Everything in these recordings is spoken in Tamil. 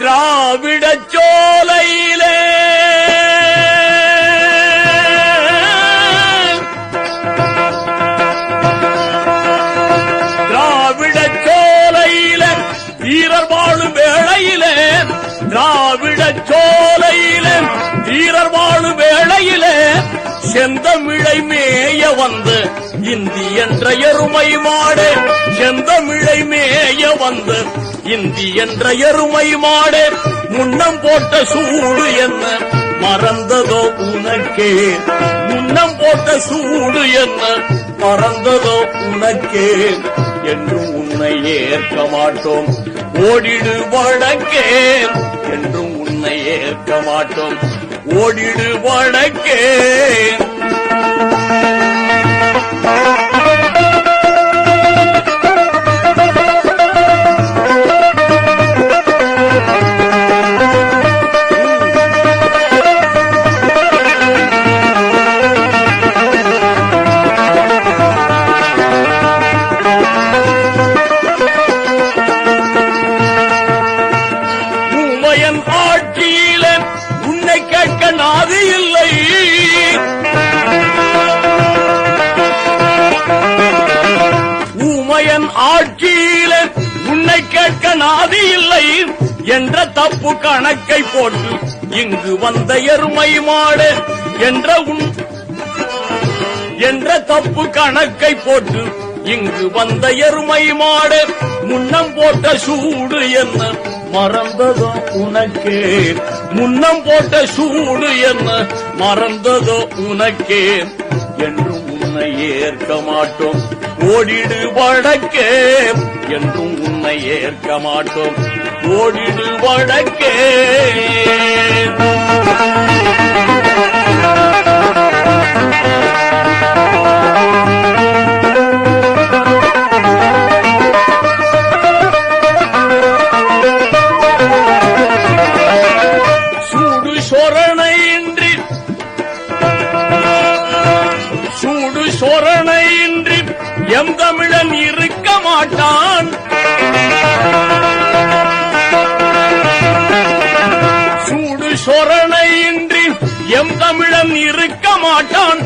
திராவிடச் சோலையிலே. திராவிடச் சோலையிலே வீரர் வாழும் வேளையிலே திராவிடச் சோலையிலே வீரர் வாழும் வேளையிலே செந்தமிழை மேய வந்து இந்தி என்ற எருமை மாடு செந்தமிழை மேய வந்து இந்தி என்ற எருமை மாடே முன்னம் போட்ட சூடு என்ன? மறந்ததோ உனக்கே. முன்னம் போட்ட சூடு என்ன? மறந்ததோ உனக்கே. என்றும் உன்னை ஏற்க மாட்டோம். ஓடிடு வழக்கே. என்றும் உன்னை ஏற்க மாட்டோம். ஓடிடு வழக்கே. அது இல்லை. ஊமையன் ஆட்சியில உன்னை கேட்க நாதி இல்லை என்ற தப்பு கணக்கை போட்டு இங்கு வந்த எருமை மாடு என்ற உன் என்ற தப்பு கணக்கை போட்டு இங்கு வந்த எருமை மாடு முன்னம் போட்ட சூடு என்ன? மறந்ததோ உனக்கே? முன்னம் போட்ட சூடு என்ன? மறந்ததோ உனக்கே? என்றும் உன்னை ஏற்க மாட்டோம். ஓடிடு வடக்கே. என்றும் உன்னை ஏற்க மாட்டோம். ஓடிடு வடக்கே. சொரணையின்றி. சூடு சொரணையின்றி எம் தமிழன் இருக்க மாட்டான். சூடு சொரணையின்றி எம் தமிழன் இருக்க மாட்டான்.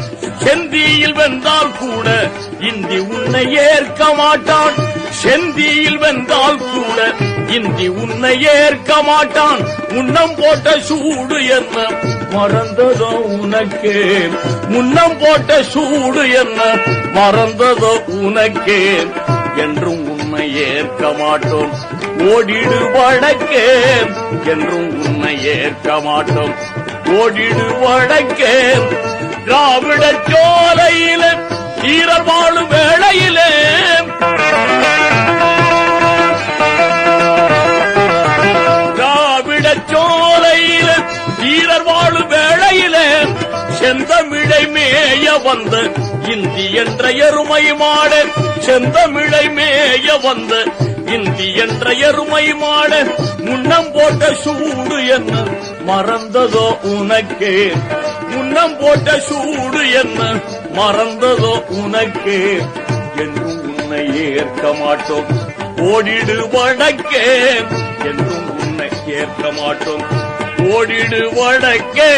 செந்தியில் வென்றால் கூட இந்தி உன்னை ஏற்க மாட்டான். செந்தியில் வந்தால் கூட இந்தி உன்னை ஏற்க மாட்டான். முன்னம் போட்ட சூடு என்ன? மறந்ததோ உனக்கே. முன்னம் போட்ட சூடு என்ன? மறந்ததோ உனக்கே. என்றும் உன்னை ஏற்க மாட்டோம். ஓடிடு வடக்கே. என்றும் உன்னை ஏற்க மாட்டோம். ஓடிடு வடக்கே. திராவிட சோலையில வீரர் வாழும் வேளையிலே செந்தமிழை மேய வந்த இந்தி என்ற எருமை மாட செந்தமிழை மேய வந்த இந்தி என்ற எருமை மாட முன்னம் போட்ட சூடு என்ன மறந்ததோ உனக்கே? முன்னம் போட்ட சூடு என்ன மறந்ததோ உனக்கே? என்றும் உன்னை ஏற்க மாட்டோம். ஓடிடு வடக்கே. என்றும் உன்னை ஏற்க மாட்டோம். ஓடிடு வடக்கே.